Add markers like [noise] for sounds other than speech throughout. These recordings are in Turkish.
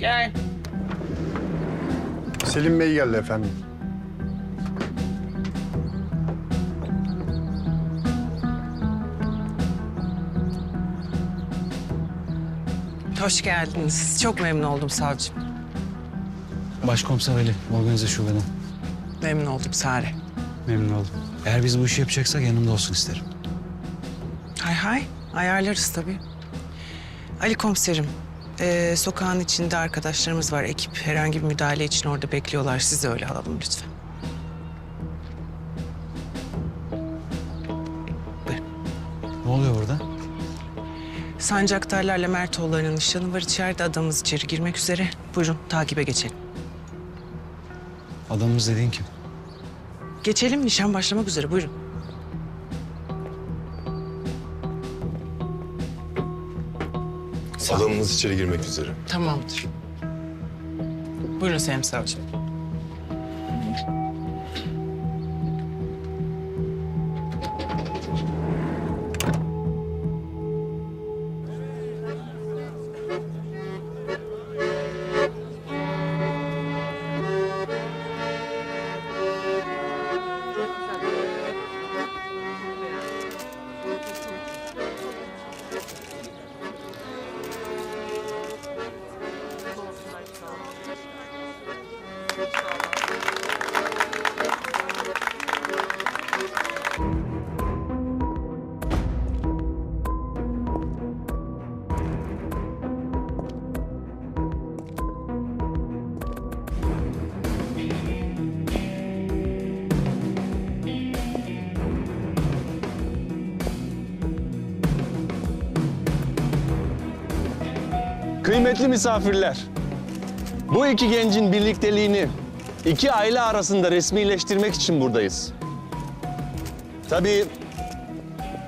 Gel. Selim Bey geldi efendim. Hoş geldiniz. Çok memnun oldum savcım. Başkomiser Ali, organize şubeden. Memnun oldum Sare. Memnun oldum. Eğer biz bu işi yapacaksak yanımda olsun isterim. Hay hay. Ayarlarız tabii. Ali komiserim. Ee, sokağın içinde arkadaşlarımız var. Ekip herhangi bir müdahale için orada bekliyorlar. Siz de öyle alalım lütfen. Ne oluyor burada? Sancaktarlarla Mertoğulları'nın nişanı var içeride. Adamımız içeri girmek üzere. Buyurun takibe geçelim. Adamımız dediğin kim? Geçelim nişan başlamak üzere. Buyurun. Adamımız içeri girmek üzere. Tamamdır. Buyurun Sayın Savcım. Kıymetli misafirler, bu iki gencin birlikteliğini iki aile arasında resmileştirmek için buradayız. Tabii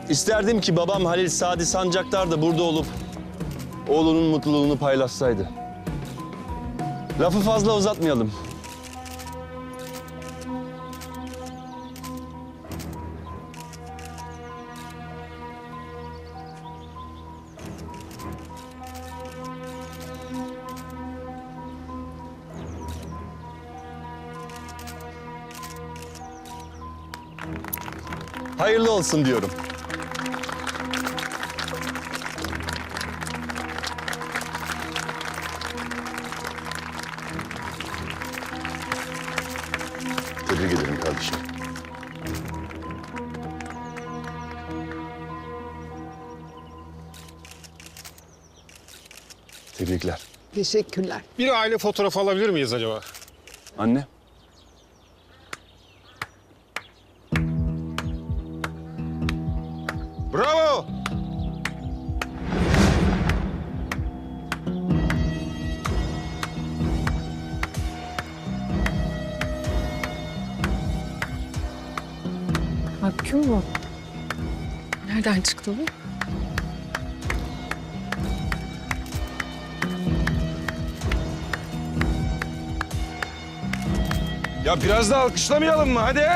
isterdim ki babam Halil Sadi Sancaktar da burada olup oğlunun mutluluğunu paylaşsaydı. Lafı fazla uzatmayalım. Hayırlı olsun diyorum. Tebrik ederim kardeşim. Tebrikler. Teşekkürler. Bir aile fotoğrafı alabilir miyiz acaba? Anne. Nereden çıktı bu? Ya biraz da alkışlamayalım mı? Hadi.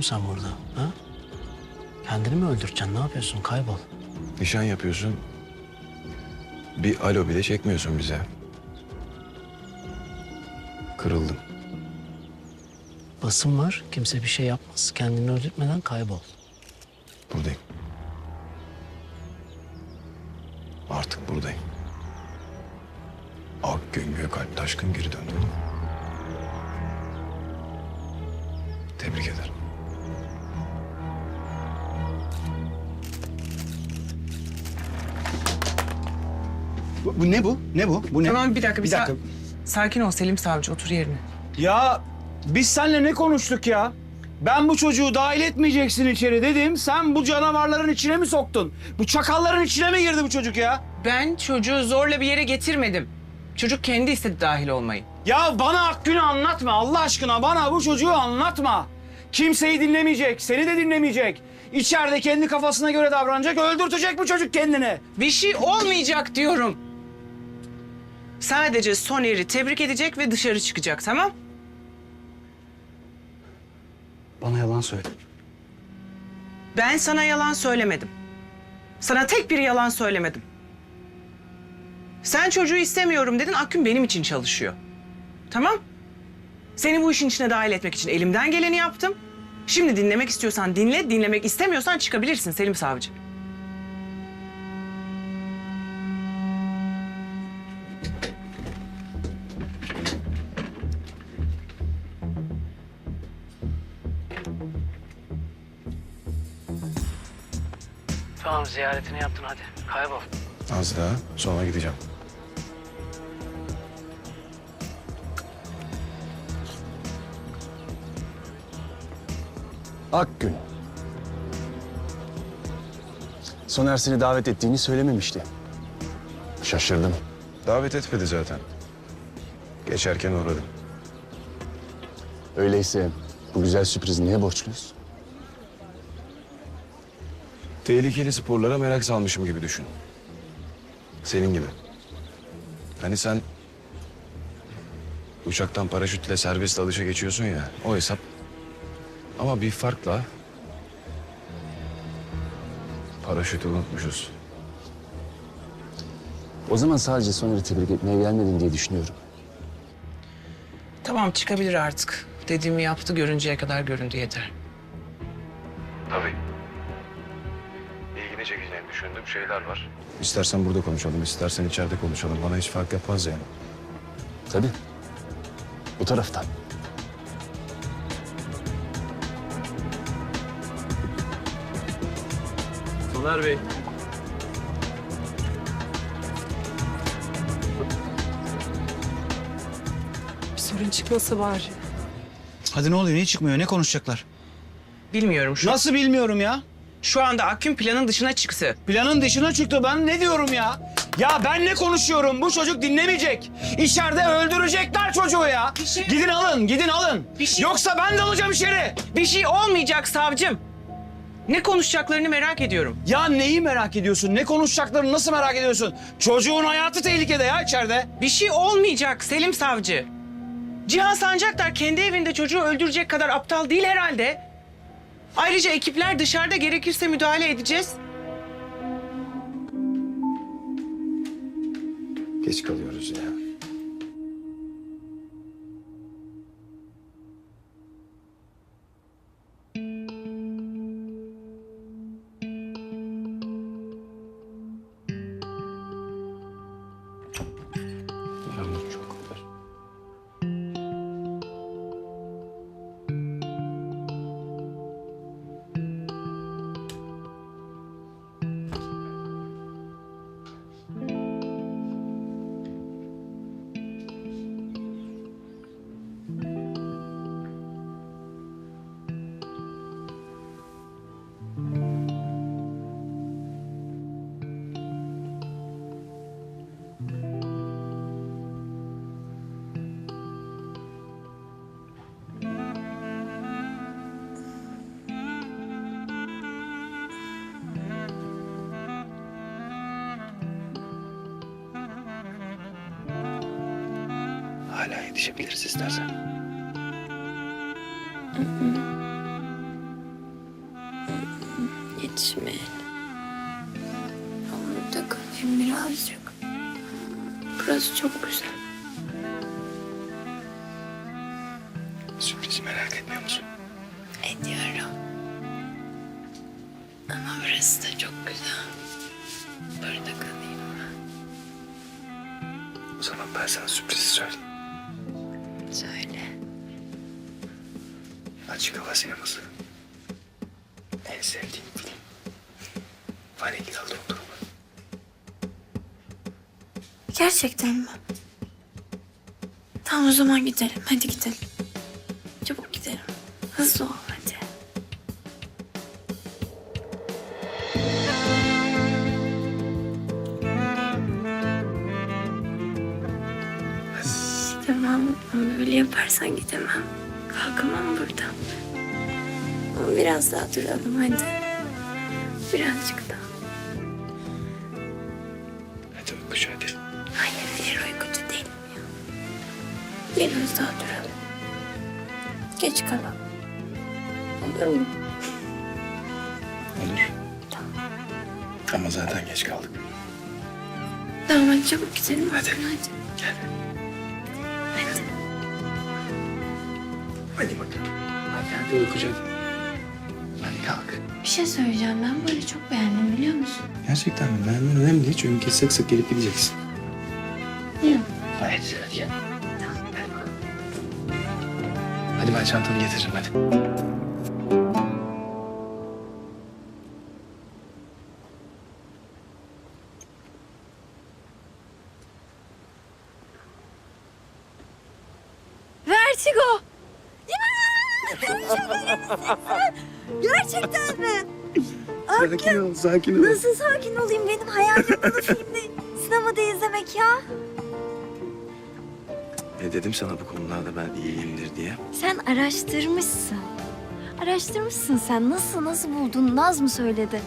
Oğlum sen burada? Ha? Kendini mi öldüreceksin? Ne yapıyorsun? Kaybol. Nişan yapıyorsun. Bir alo bile çekmiyorsun bize. Kırıldım. Basın var. Kimse bir şey yapmaz. Kendini öldürtmeden kaybol. Buradayım. Artık buradayım. Ak gün Gökalp Taşkın geri döndü. Bu, ne bu? Ne bu? Bu ne? Tamam bir dakika. Bir, Bir dakika. sa- sakin ol Selim Savcı. Otur yerine. Ya biz seninle ne konuştuk ya? Ben bu çocuğu dahil etmeyeceksin içeri dedim. Sen bu canavarların içine mi soktun? Bu çakalların içine mi girdi bu çocuk ya? Ben çocuğu zorla bir yere getirmedim. Çocuk kendi istedi dahil olmayı. Ya bana Akgün'ü anlatma Allah aşkına bana bu çocuğu anlatma. Kimseyi dinlemeyecek, seni de dinlemeyecek. İçeride kendi kafasına göre davranacak, öldürtecek bu çocuk kendini. Bir şey olmayacak diyorum. Sadece Soner'i tebrik edecek ve dışarı çıkacak tamam? Bana yalan söyle. Ben sana yalan söylemedim. Sana tek bir yalan söylemedim. Sen çocuğu istemiyorum dedin, Akgün benim için çalışıyor. Tamam? Seni bu işin içine dahil etmek için elimden geleni yaptım. Şimdi dinlemek istiyorsan dinle, dinlemek istemiyorsan çıkabilirsin Selim Savcı. Tamam ziyaretini yaptın hadi. Kaybol. Az daha sonra gideceğim. Akgün. Soner seni davet ettiğini söylememişti. Şaşırdım. Davet etmedi zaten. Geçerken uğradım. Öyleyse bu güzel sürprizi niye borçluyuz? Tehlikeli sporlara merak salmışım gibi düşün. Senin gibi. Hani sen uçaktan paraşütle serbest dalışa geçiyorsun ya, o hesap. Ama bir farkla paraşütü unutmuşuz. O zaman sadece Soner'i tebrik etmeye gelmedin diye düşünüyorum. Tamam çıkabilir artık. Dediğimi yaptı, görünceye kadar göründü yeter. Şeyler var. İstersen burada konuşalım, istersen içeride konuşalım. Bana hiç fark yapmaz yani. Tabii. Bu taraftan. Soner Bey. Bir sorun çıkmasa bari. Hadi ne oluyor, niye çıkmıyor, ne konuşacaklar? Bilmiyorum şu, Nasıl bilmiyorum ya. Şu anda Akgün planın dışına çıktı. Planın dışına çıktı, ben ne diyorum ya? Ya ben ne konuşuyorum, bu çocuk dinlemeyecek. İçeride öldürecekler çocuğu ya. Bir şey- Gidin alın, gidin alın. Bir şey- Yoksa ben de alacağım içeri. Bir şey olmayacak savcım. Ne konuşacaklarını merak ediyorum. Ya neyi merak ediyorsun? Ne konuşacaklarını nasıl merak ediyorsun? Çocuğun hayatı tehlikede ya içeride. Bir şey olmayacak Selim Savcı. Cihan Sancaktar kendi evinde çocuğu öldürecek kadar aptal değil herhalde. Ayrıca ekipler dışarıda gerekirse müdahale edeceğiz. Geç kalıyoruz ya. Hala yetişebiliriz istersen. Burada kalayım birazcık. Burası çok güzel. Sürprizi merak etmiyor musun? Ediyorum. Ama burası da çok güzel. Burada kalayım ben. O zaman ben sana sürprizi söyleyeyim. Açık hava sineması. En sevdiğim film. Vanilyalı dondurma. Gerçekten mi? Tamam o zaman gidelim. Hadi gidelim. Çabuk gidelim. Hızlı ol hadi. Tamam ama böyle yaparsan gidemem. Kalkamam buradan. Ama biraz daha duralım hadi. Birazcık daha. Hadi uykuş hadi. Hayır hayır uykucu değilim ya. Biraz daha duralım. Geç kalalım. Olur mu? Olur. Ama zaten geç kaldık. Tamam hadi çabuk gidelim. Hadi. Hadi. Hadi bakalım. Hadi hadi hadi. Hadi kalk. Bir şey söyleyeceğim. Ben böyle çok beğendim biliyor musun? Gerçekten mi? Beğenmen önemli değil çünkü sık sık gelip gideceksin. Hı. Hadi hadi gel. Hadi ben çantanı getiririm hadi. Sakin ol, sakin ol. Nasıl sakin olayım? Benim hayalim bunu filmde, sinemada izlemek ya. Ne dedim sana bu konularda ben iyiyimdir diye. Sen araştırmışsın. Araştırmışsın sen. Nasıl, nasıl buldun? Naz mı söyledi?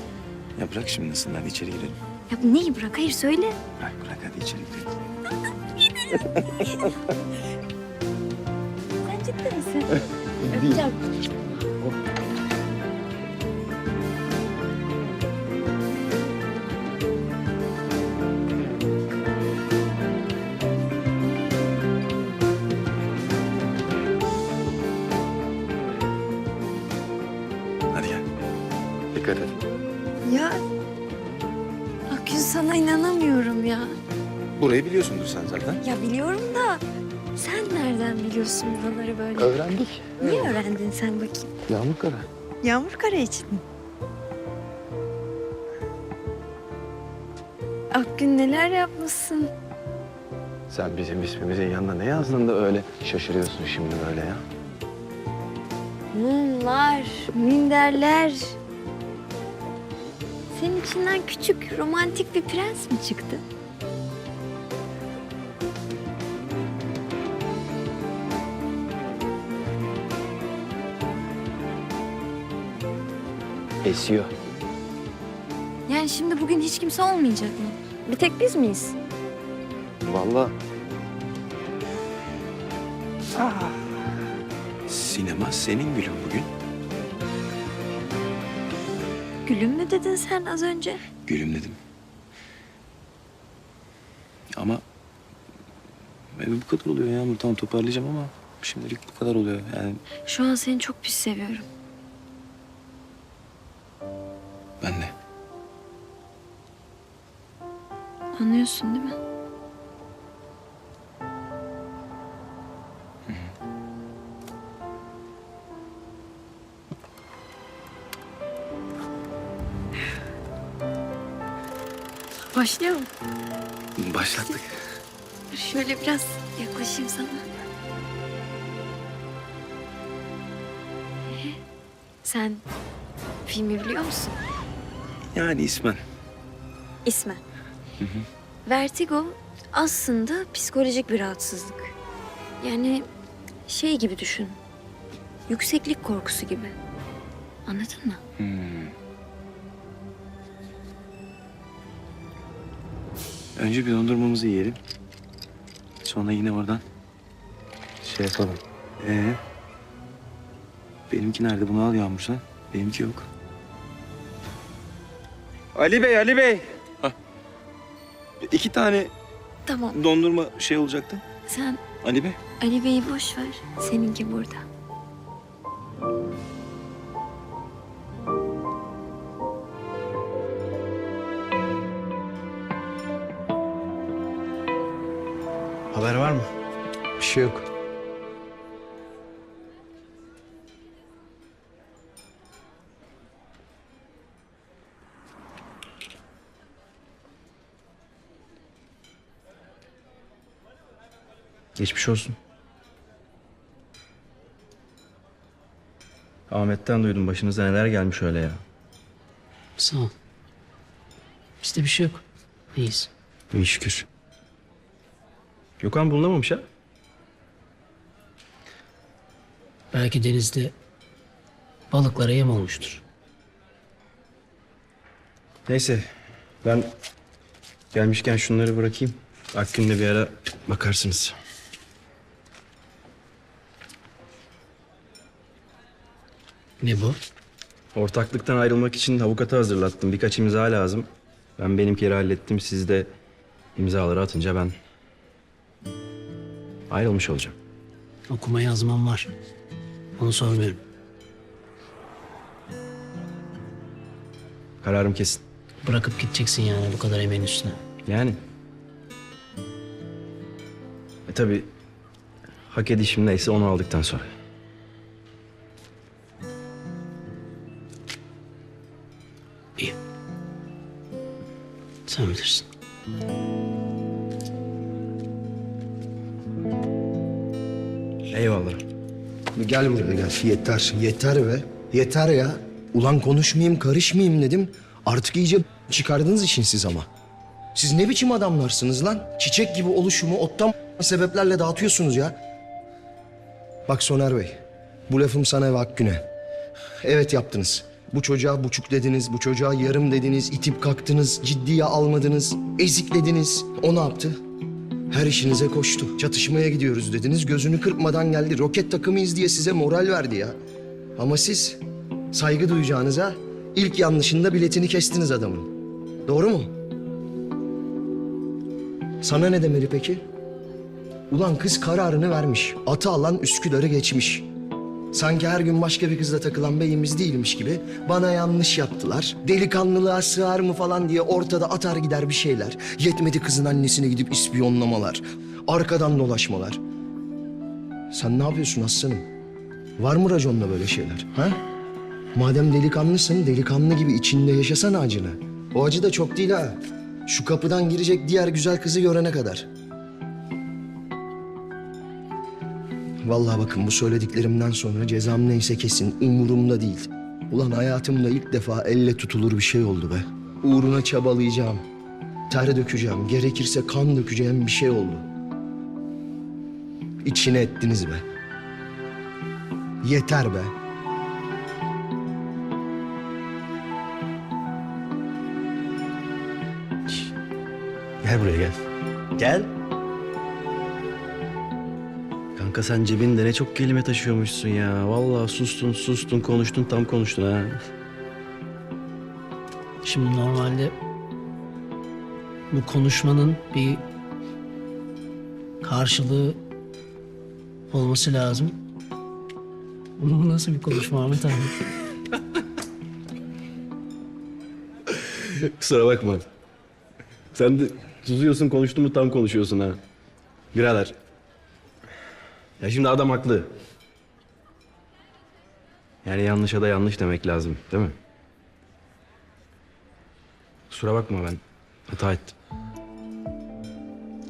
Ya bırak şimdi nasıl hadi içeri girelim. Ya neyi bırak? Hayır söyle. Bırak bırak hadi içeri girelim. Sen ciddi misin? [laughs] Öpeceğim. Akgün sana inanamıyorum ya. Burayı biliyorsundur sen zaten. Ya biliyorum da sen nereden biliyorsun buraları böyle? Öğrendik. Niye öğrendin sen bakayım? Yağmur kara. Yağmur kara için mi? Akgün neler yapmışsın? Sen bizim ismimizin yanına ne yazdın da öyle şaşırıyorsun şimdi böyle ya? Mumlar, minderler. Senin içinden küçük, romantik bir prens mi çıktı? Esiyor. Yani şimdi bugün hiç kimse olmayacak mı? Bir tek biz miyiz? Vallahi Sinema senin gülün bugün. Gülüm mü dedin sen az önce? Gülüm dedim. Ama e, bu kadar oluyor ya. Tamam toparlayacağım ama şimdilik bu kadar oluyor. Yani Şu an seni çok pis seviyorum. ben de. Anlıyorsun değil mi? Başlayalım. Başlattık. Dur Şöyle biraz yaklaşayım sana. Ee, Sen filmi biliyor musun? Yani ismen. İsmen. Vertigo aslında psikolojik bir rahatsızlık. Yani şey gibi düşün. Yükseklik korkusu gibi. Anladın mı? Hmm. Önce bir dondurmamızı yiyelim. Sonra yine oradan şey yapalım. Ee, benimki nerede? Bunu al Yağmur sen. Benimki yok. Ali Bey, Ali Bey. Hah. İki tane Tamam. dondurma şey olacaktı. Sen Ali Bey. Ali Bey'i boş ver. Seninki burada. Geçmiş olsun. Ahmet'ten duydum başınıza neler gelmiş öyle ya. Sağ ol. Bizde bir şey yok. İyiyiz. İyi şükür. Gökhan bulunamamış ha? Belki denizde balıklara yem olmuştur. Neyse ben gelmişken şunları bırakayım. Akgün'le bir ara bakarsınız. Ne bu? Ortaklıktan ayrılmak için avukata hazırlattım. Birkaç imza lazım. Ben benimkileri hallettim. Siz de imzaları atınca ben ayrılmış olacağım. Okuma yazmam var. Onu sormuyorum. Kararım kesin. Bırakıp gideceksin yani bu kadar emeğin üstüne. Yani. E tabii hak edişim neyse onu aldıktan sonra. Sen bilirsin. Eyvallah. Gel buraya gel. Yeter. Yeter be. Yeter ya. Ulan konuşmayayım, karışmayayım dedim. Artık iyice çıkardınız işin siz ama. Siz ne biçim adamlarsınız lan? Çiçek gibi oluşumu ottan [laughs] sebeplerle dağıtıyorsunuz ya. Bak Soner Bey, bu lafım sana ve Akgün'e. Evet yaptınız. Bu çocuğa buçuk dediniz, bu çocuğa yarım dediniz, itip kalktınız, ciddiye almadınız, eziklediniz. O ne yaptı? Her işinize koştu. Çatışmaya gidiyoruz dediniz. Gözünü kırpmadan geldi. Roket takımıyız diye size moral verdi ya. Ama siz saygı duyacağınıza ilk yanlışında biletini kestiniz adamın. Doğru mu? Sana ne demeli peki? Ulan kız kararını vermiş. Atı alan Üsküdar'ı geçmiş. Sanki her gün başka bir kızla takılan beyimiz değilmiş gibi bana yanlış yaptılar. Delikanlılığa sığar mı falan diye ortada atar gider bir şeyler. Yetmedi kızın annesine gidip ispiyonlamalar. Arkadan dolaşmalar. Sen ne yapıyorsun aslanım? Var mı raconla böyle şeyler? Ha? Madem delikanlısın, delikanlı gibi içinde yaşasana acını. O acı da çok değil ha. Şu kapıdan girecek diğer güzel kızı görene kadar. Vallahi bakın bu söylediklerimden sonra cezam neyse kesin umurumda değil. Ulan hayatımda ilk defa elle tutulur bir şey oldu be. Uğruna çabalayacağım. Ter dökeceğim, gerekirse kan dökeceğim bir şey oldu. İçine ettiniz be. Yeter be. Gel buraya gel. Gel. Kanka sen cebinde ne çok kelime taşıyormuşsun ya. Vallahi sustun sustun konuştun tam konuştun ha. Şimdi normalde bu konuşmanın bir karşılığı olması lazım. Bu nasıl bir konuşma Ahmet abi? [laughs] Kusura bakma. Sen de susuyorsun konuştun mu tam konuşuyorsun ha. Birader. Ya şimdi adam haklı. Yani yanlışa da yanlış demek lazım değil mi? Kusura bakma ben hata ettim.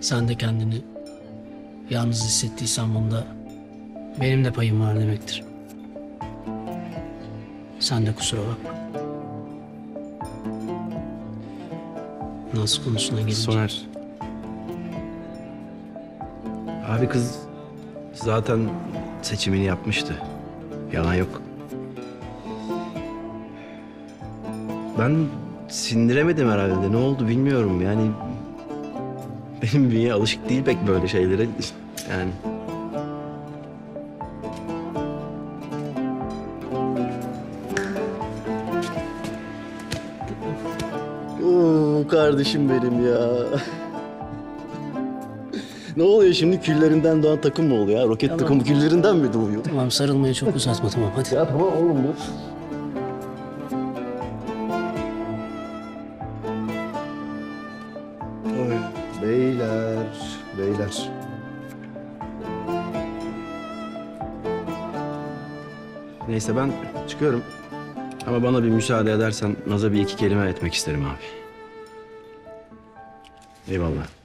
Sen de kendini yalnız hissettiysen bunda benim de payım var demektir. Sen de kusura bakma. Naz konusuna gelince... Soner. Abi kız zaten seçimini yapmıştı. Yalan yok. Ben sindiremedim herhalde. Ne oldu bilmiyorum. Yani benim bünye alışık değil pek böyle şeylere. Yani Oo, kardeşim benim ya. Ne oluyor şimdi küllerinden doğan takım mı oluyor ya? Roket takımı küllerinden mi doğuyor? Tamam sarılmayı çok uzatma tamam hadi. Ya tamam oğlum dur. Oy, beyler, beyler. Neyse ben çıkıyorum. Ama bana bir müsaade edersen Naz'a bir iki kelime etmek isterim abi. Eyvallah.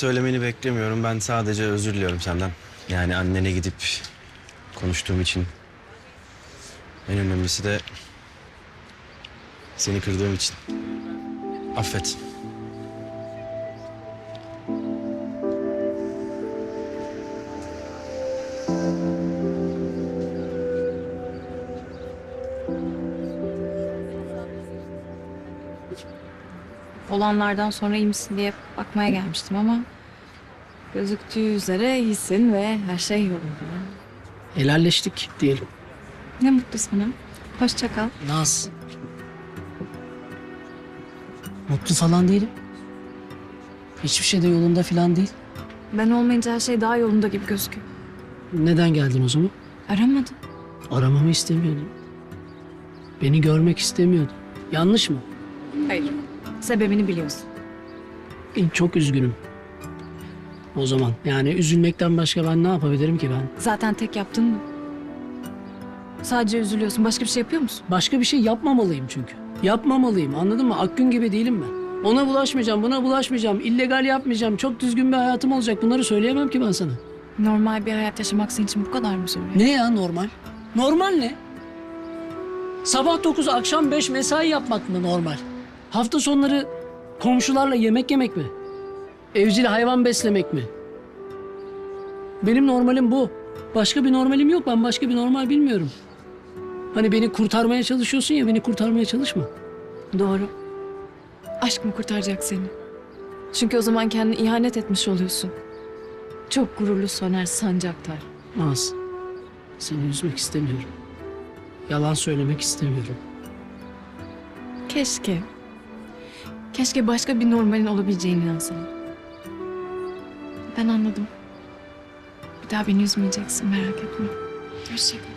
Söylemeni beklemiyorum. Ben sadece özür diliyorum senden. Yani annene gidip Konuştuğum için. En önemlisi de seni kırdığım için. Affet. Olanlardan sonra iyi misin diye bakmaya gelmiştim ama... ...gözüktüğü üzere iyisin ve her şey yolunda. Helalleştik diyelim. Ne mutlu sana. Hoşça kal. Naz. Mutlu falan değilim. Hiçbir şey de yolunda falan değil. Ben olmayınca her şey daha yolunda gibi gözüküyor. Neden geldin o zaman? Aramadım. Aramamı istemiyordun. Beni görmek istemiyordun. Yanlış mı? Sebebini biliyorsun. Çok üzgünüm. O zaman yani üzülmekten başka ben ne yapabilirim ki ben? Zaten tek yaptın bu. Sadece üzülüyorsun. Başka bir şey yapıyor musun? Başka bir şey yapmamalıyım çünkü. Yapmamalıyım anladın mı? Akgün gibi değilim ben. Ona bulaşmayacağım, buna bulaşmayacağım, illegal yapmayacağım, çok düzgün bir hayatım olacak. Bunları söyleyemem ki ben sana. Normal bir hayat yaşamak senin için bu kadar mı zor? ya? Ne ya normal? Normal ne? Sabah 9 akşam 5 mesai yapmak mı normal? Hafta sonları komşularla yemek yemek mi? Evcil hayvan beslemek mi? Benim normalim bu. Başka bir normalim yok. Ben başka bir normal bilmiyorum. Hani beni kurtarmaya çalışıyorsun ya beni kurtarmaya çalışma. Doğru. Aşk mı kurtaracak seni? Çünkü o zaman kendini ihanet etmiş oluyorsun. Çok gururlu Soner Sancaktar. Naz, seni üzmek istemiyorum. Yalan söylemek istemiyorum. Keşke. Keşke başka bir normalin olabileceğini inansam. Ben anladım. Bir daha beni üzmeyeceksin merak etme. Hoşça kal.